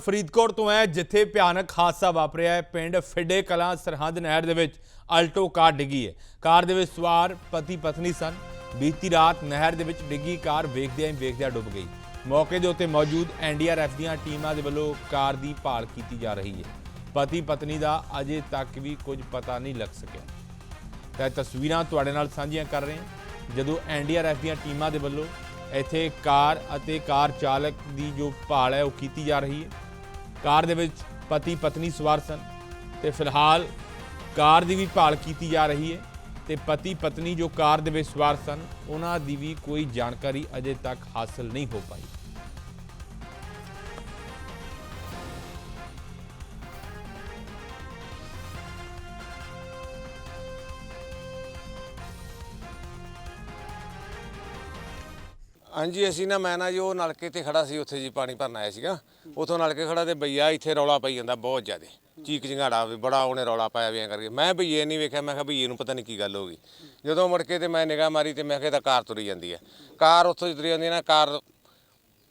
ਫਰੀਦਕੋਟ ਤੋਂ ਹੈ, ਜਿੱਥੇ ਭਿਆਨਕ ਹਾਦਸਾ ਵਾਪਰਿਆ ਹੈ। ਪਿੰਡ ਫਿੱਡੇ ਕਲਾਂ ਸਰਹੰਦ ਨਹਿਰ ਦੇ ਵਿੱਚ ਆਲਟੋ ਕਾਰ ਡਿੱਗੀ ਹੈ। ਕਾਰ ਦੇ ਵਿੱਚ ਸਵਾਰ ਪਤੀ ਪਤਨੀ ਸਨ। ਬੀਤੀ ਰਾਤ ਨਹਿਰ ਦੇ ਵਿੱਚ ਡਿੱਗੀ ਕਾਰ ਵੇਖਦਿਆਂ ਹੀ ਵੇਖਦਿਆਂ ਡੁੱਬ ਗਈ। ਮੌਕੇ ਦੇ ਉੱਤੇ ਮੌਜੂਦ ਐਨਡੀਆਰਐਫ ਦੀਆਂ ਟੀਮਾਂ ਦੇ ਵੱਲੋਂ ਕਾਰ ਦੀ ਭਾਲ ਕੀਤੀ ਜਾ ਰਹੀ ਹੈ। ਪਤੀ ਪਤਨੀ ਦਾ ਅਜੇ ਤੱਕ ਵੀ ਕੁਝ ਪਤਾ ਨਹੀਂ ਲੱਗ ਸਕਿਆ। ਤਾਂ ਇਹ ਤਸਵੀਰਾਂ ਤੁਹਾਡੇ ਨਾਲ ਸਾਂਝੀਆਂ ਕਰ ਰਹੇ ਹਾਂ। ਜਦੋਂ ਐਨਡੀਆਰਐਫ ਦੀਆਂ ਟੀਮਾਂ ਦੇ ਵੱਲੋਂ ਇੱਥੇ ਕਾਰ ਅਤੇ ਕਾਰ ਚਾਲਕ ਦੀ ਜੋ ਭਾਲ ਹੈ, ਉਹ ਕੀਤੀ ਜਾ ਰਹੀ ਹੈ। ਕਾਰ ਦੇ ਵਿੱਚ ਪਤੀ ਪਤਨੀ ਸਵਾਰ ਸਨ ਤੇ ਫਿਲਹਾਲ ਕਾਰ ਦੀ ਵੀ ਭਾਲ ਕੀਤੀ ਜਾ ਰਹੀ ਹੈ ਤੇ ਪਤੀ ਪਤਨੀ ਜੋ ਕਾਰ ਦੇ ਵਿੱਚ ਸਵਾਰ ਸਨ, ਉਹਨਾਂ ਦੀ ਵੀ ਕੋਈ ਜਾਣਕਾਰੀ ਅਜੇ ਤੱਕ ਹਾਸਲ ਨਹੀਂ ਹੋ ਪਾਈ। ਹਾਂਜੀ, ਅਸੀਂ ਨਾ, ਮੈਂ ਨਾ ਜੀ, ਉਹ ਨਲਕੇ ਤੇ ਖੜਾ ਸੀ, ਉੱਥੇ ਜੀ ਪਾਣੀ ਭਰਨ ਆਇਆ ਸੀਗਾ। ਉਥੋਂ ਨਲਕੇ ਖੜਾ ਤੇ ਬਈਆ ਇੱਥੇ ਰੌਲਾ ਪਈ ਜਾਂਦਾ ਬਹੁਤ ਜ਼ਿਆਦਾ। ਚੀਕ ਚਿੰਗਾੜਾ ਵੀ ਬੜਾ ਉਹਨੇ ਰੌਲਾ ਪਾਇਆ ਵੀ ਐਂ ਕਰਕੇ। ਮੈਂ ਬਈਏ ਨਹੀਂ ਵੇਖਿਆ, ਮੈਂ ਕਿਹਾ ਬਈਏ ਨੂੰ ਪਤਾ ਨਹੀਂ ਕੀ ਗੱਲ ਹੋ ਗਈ। ਜਦੋਂ ਮੁੜ ਕੇ ਤੇ ਮੈਂ ਨਿਗਾਹ ਮਾਰੀ ਤੇ ਮੈਂ ਕਿਹਾ ਤਾਂ ਕਾਰ ਤੁਰੀ ਜਾਂਦੀ ਹੈ। ਕਾਰ ਉੱਥੋਂ ਦੀ ਤੁਰੀ ਜਾਂਦੀ ਹੈ ਨਾ, ਕਾਰ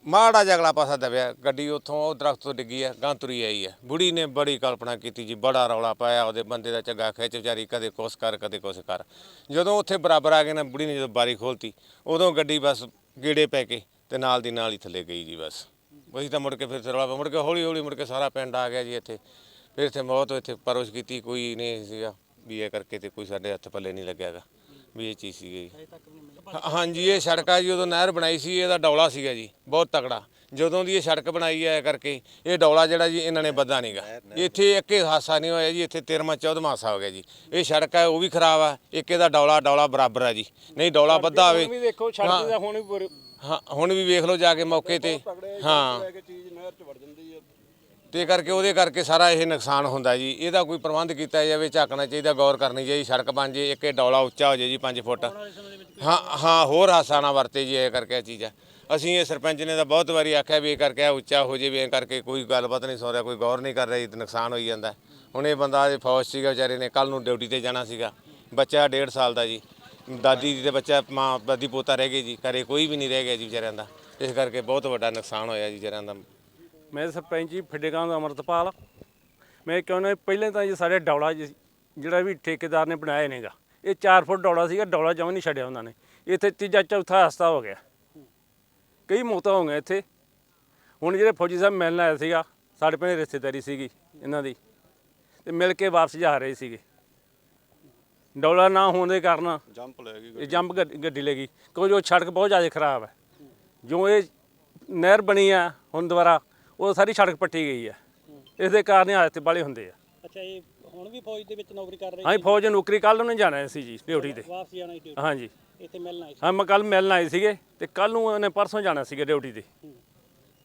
ਮਾੜਾ ਜਗਲਾ ਪਾਸਾ ਦਬਿਆ, ਗੱਡੀ ਉੱਥੋਂ, ਉਹ ਦਰਖਤ ਤੋਂ ਡਿੱਗੀ ਹੈ ਗਾਂ ਤੁਰੀ ਆਈ ਹੈ। ਬੁੜੀ ਨੇ ਬੜੀ ਕਲਪਨਾ ਕੀਤੀ ਜੀ, ਬੜਾ ਰੌਲਾ ਪਾਇਆ, ਉਹਦੇ ਬੰਦੇ ਦਾ ਝੱਗਾ ਖਿੱਚ, ਵਿਚਾਰੀ ਕਦੇ ਕੁਛ ਕਰ, ਕਦੇ ਕੁਛ ਕਰ। ਜਦੋਂ ਉੱਥੇ ਬਰਾਬਰ ਆ ਗਏ ਨਾ, ਬੁੜੀ ਨੇ ਜਦੋਂ ਬਾਰੀ ਖੋਲਤੀ, ਉਦੋਂ ਗੱਡੀ ਬਸ ਗੇੜੇ ਪੈ ਕੇ ਤੇ ਨਾਲ ਦੀ ਨਾਲ ਹੀ ਥੱਲੇ ਗਈ ਜੀ ਬਸ। ਅਸੀਂ ਤਾਂ ਮੁੜ ਕੇ ਫਿਰ ਰੌਲਾ ਮੁੜ ਕੇ ਹੌਲੀ ਹੌਲੀ ਮੁੜ ਕੇ ਸਾਰਾ ਪਿੰਡ ਆ ਗਿਆ ਜੀ ਇੱਥੇ। ਫਿਰ ਇੱਥੇ ਮੌਤ ਇੱਥੇ ਪਰਵਸ਼ ਕੀਤੀ, ਕੋਈ ਨਹੀਂ ਸੀਗਾ ਵੀ ਇਹ ਕਰਕੇ ਤੇ ਕੋਈ ਸਾਡੇ ਹੱਥ ਪੱਲੇ ਨਹੀਂ ਲੱਗਿਆਗਾ ਵੀ ਇਹ ਚੀਜ਼ ਸੀਗੀ। ਹਾਂ- ਹਾਂਜੀ, ਇਹ ਸੜਕ ਜੀ, ਉਦੋਂ ਨਹਿਰ ਬਣਾਈ ਸੀ, ਇਹਦਾ ਡੌਲਾ ਸੀਗਾ ਜੀ, ਬਹੁਤ ਤਕੜਾ। ਜਦੋਂ ਦੀ ਇਹ ਸੜਕ ਬਣਾਈ ਹੈ ਕਰਕੇ ਇਹ ਡੌਲਾ ਜਿਹੜਾ ਜੀ ਇਹਨਾਂ ਨੇ ਬੱਧਾ ਨਹੀਂਗਾ ਇੱਥੇ ਇੱਕ ਹੀ ਹਾਸਾ ਨਹੀਂ ਹੋਇਆ ਜੀ ਇੱਥੇ 13ਵਾਂ 14ਵਾਂ ਹਾਸਾ ਹੋ ਗਿਆ ਜੀ। ਇਹ ਸੜਕ ਹੈ ਉਹ ਵੀ ਖਰਾਬ ਆ ਇੱਕ ਇਹਦਾ ਡੌਲਾ ਡੌਲਾ ਬਰਾਬਰ ਆ ਜੀ। ਨਹੀਂ ਡੌਲਾ ਬੱਧਾ ਹੋਵੇ। ਵੀ ਦੇਖੋ ਸੜਕ ਦਾ ਹੁਣ ਵੀ ਹਾਂ ਹੁਣ ਵੀ ਵੇਖ ਲਓ ਜਾ ਕੇ ਮੌਕੇ ਤੇ। ਹਾਂ। ਚੀਜ਼ ਨਹਿਰ ਚ ਵੜ ਜਾਂਦੀ ਹੈ ਤੇ ਕਰਕੇ ਉਹਦੇ ਕਰਕੇ ਸਾਰਾ ਇਹ ਨੁਕਸਾਨ ਹੁੰਦਾ ਜੀ। ਇਹਦਾ ਕੋਈ ਪ੍ਰਬੰਧ ਕੀਤਾ ਜਾਵੇ ਝਾਕਣਾ ਚਾਹੀਦਾ ਗੌਰ ਕਰਨੀ ਚਾਹੀਦੀ ਸੜਕ ਬਣ ਜੇ ਇੱਕ ਇਹ ਡੌਲਾ ਉੱਚਾ ਹੋ ਜੇ ਜੀ 5 ਫੁੱਟ। ਹਾਂ ਹਾਂ ਹੋਰ ਹਾਸਾ ਨਾ ਵਰਤੇ ਜੀ ਇਹ ਕਰਕੇ ਇਹ ਚੀਜ਼ਾਂ ਅਸੀਂ ਇਹ ਸਰਪੰਚ ਨੇ ਤਾਂ ਬਹੁਤ ਵਾਰੀ ਆਖਿਆ ਵੀ ਇਹ ਕਰਕੇ ਇਹ ਉੱਚਾ ਹੋ ਜੇ ਵੀ ਇਹ ਕਰਕੇ ਕੋਈ ਗੱਲਬਾਤ ਨਹੀਂ ਸੁਣ ਰਿਹਾ, ਕੋਈ ਗੌਰ ਨਹੀਂ ਕਰ ਰਿਹਾ ਜੀ ਨੁਕਸਾਨ ਹੋਈ ਜਾਂਦਾ। ਹੁਣ ਇਹ ਬੰਦਾ ਇਹ ਫੌਜ ਸੀਗਾ, ਵਿਚਾਰੇ ਨੇ ਕੱਲ ਨੂੰ ਡਿਊਟੀ ਤੇ ਜਾਣਾ ਸੀਗਾ। ਬੱਚਾ 1.5 ਸਾਲ ਦਾ ਜੀ। ਦਾਦੀ ਜੀ ਤੇ ਬੱਚਾ, ਮਾਂ, ਦਾਦੀ ਪੋਤਾ ਰਹਿ ਗਏ ਜੀ। ਘਰੇ ਕੋਈ ਵੀ ਨਹੀਂ ਰਹਿ ਗਿਆ ਜੀ ਵਿਚਾਰਿਆਂ ਦਾ। ਇਸ ਕਰਕੇ ਬਹੁਤ ਵੱਡਾ ਨੁਕਸਾਨ ਹੋਇਆ ਜੀ ਵਿਚਾਰਿਆਂ ਦਾ। ਮੈਂ ਸਰਪੰਚ ਜੀ ਫਿੱਡੇਗਾਂ ਦਾ ਅਮਰਤਪਾਲ। ਮੈਂ ਕਹਿੰਦਾ ਪਹਿਲੇ ਤਾਂ ਜੀ ਸਾਡੇ ਡੌਲਾ ਜੀ ਜਿਹੜਾ ਵੀ ਠੇਕੇਦਾਰ ਨੇ ਬਣਾਇਆ ਨੇਗਾ ਇਹ 4 ਫੁੱਟ ਡੌਲਾ ਸੀਗਾ, ਡੌਲਾ ਜਮਾਂ ਨਹੀਂ ਛੱਡਿਆ ਉਹਨਾਂ ਨੇ। ਇੱਥੇ ਤੀਜਾ, ਚੌਥਾ ਹਸਤਾ ਹੋ ਗਿਆ। ਕਈ ਮੌਤਾਂ ਹੋ ਗਈਆਂ ਇੱਥੇ। ਹੁਣ ਜਿਹੜੇ ਫੌਜੀ ਸਾਹਿਬ ਮਿਲਣ ਆਇਆ ਸੀਗਾ ਸਾਡੇ ਪਿੰਡ ਰਿਸ਼ਤੇਦਾਰੀ ਸੀਗੀ ਇਹਨਾਂ ਦੀ। ਤੇ ਮਿਲ ਕੇ ਵਾਪਸ ਜਾ ਰਹੇ ਸੀਗੇ। ਡੌਲਾ ਨਾ ਹੋਣ ਦੇ ਕਾਰਨ ਜੰਪ ਲੈ ਗਈ ਇਹ ਜੰਪ ਗੱਡ- ਗੱਡੀ ਲੈ ਗਈ। ਕਿਉਂਕਿ ਉਹ ਸੜਕ ਬਹੁਤ ਜ਼ਿਆਦਾ ਖਰਾਬ ਹੈ। ਜੋ ਇਹ ਨਹਿਰ ਬਣੀ ਆ ਹੁਣ ਦੁਬਾਰਾ ਉਹ ਸਾਰੀ ਸੜਕ ਪੱਟੀ ਗਈ ਹੈ ਇਸ ਦੇ ਕਾਰਨ ਇਹ ਹਾਦਸੇ ਵਾਲੇ ਹੁੰਦੇ ਆ। ਅੱਛਾ ਇਹ ਹੁਣ ਵੀ ਫੌਜ ਦੇ ਵਿੱਚ ਨੌਕਰੀ ਕਰ ਰਹੇ ਹਾਂਜੀ ਫੌਜ ਨੌਕਰੀ ਕੱਲ ਨੂੰ ਜਾਣਾ ਸੀ ਜੀ ਡਿਊਟੀ ਤੇ। ਵਾਪਸ ਜਾਣਾ ਸੀ ਡਿਊਟੀ। ਹਾਂਜੀ। ਇੱਥੇ ਮਿਲਣਾ ਸੀ। ਹਾਂ ਮੈਂ ਕੱਲ ਮਿਲਣ ਆਏ ਸੀਗੇ ਤੇ ਕੱਲ ਨੂੰ ਉਹਨੇ ਪਰਸੋਂ ਜਾਣਾ ਸੀਗਾ ਡਿਊਟੀ ਤੇ। ਹੂੰ।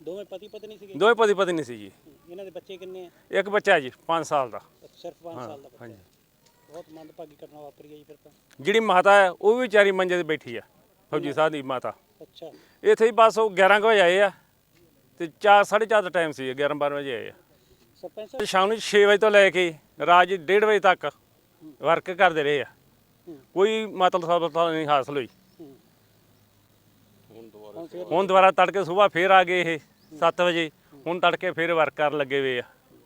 ਦੋਵੇਂ ਪਤੀ ਪਤਨੀ ਸੀਗੇ? ਦੋਵੇਂ ਪਤੀ ਪਤਨੀ ਸੀ ਜੀ। ਇਹਨਾਂ ਦੇ ਬੱਚੇ ਕਿੰਨੇ ਆ? ਇੱਕ ਬੱਚਾ ਹੈ ਜੀ 5 ਸਾਲ ਦਾ। ਸਿਰਫ 5 ਸਾਲ ਦਾ ਬੱਚਾ। ਹਾਂਜੀ। ਬਹੁਤ ਮੰਦਭਾਗੀ ਘਟਨਾ ਵਾਪਰੀ ਹੈ ਜੀ ਫਿਰ ਤਾਂ। ਜਿਹੜੀ ਮਾਤਾ ਹੈ ਉਹ ਵੀ ਵਿਚਾਰੀ ਮੰਜੇ ਤੇ ਬੈਠੀ ਆ ਫੌਜੀ ਸਾਹਿਬ ਦੀ ਮਾਤਾ। ਅੱਛਾ। ਇੱਥੇ ਹੀ ਬਸ ਉਹ 11 ਕੁ ਵਜੇ ਆਏ ਆ ਤੇ 4 4:30 ਦਾ ਟਾਈਮ ਸੀ 11 12 ਵਜੇ ਆਏ ਆ। ਸਰਪੰਚ ਸਾਹਿਬ? ਸ਼ਾਮ ਨੂੰ 6 ਵਜੇ ਤੋਂ ਲੈ ਕੇ ਰਾਤ ਜੀ 1:30 ਵਜੇ ਤੱਕ ਵਰਕ ਕਰਦੇ ਰਹੇ ਆ। ਕੋਈ ਮਤਲਬ ਸਫਲਤਾ ਨਹੀਂ ਹਾਸਲ ਹੋਈ। ਹੁਣ ਦੁਬਾਰਾ ਤੜਕੇ ਸਵੇਰ ਫੇਰ ਆ ਗਏ ਇਹ 7 ਵਜੇ। ਹੁਣ ਤੜਕੇ ਫੇਰ ਵਰਕ ਕਰਨ ਲੱਗੇ ਵੇ ਆ।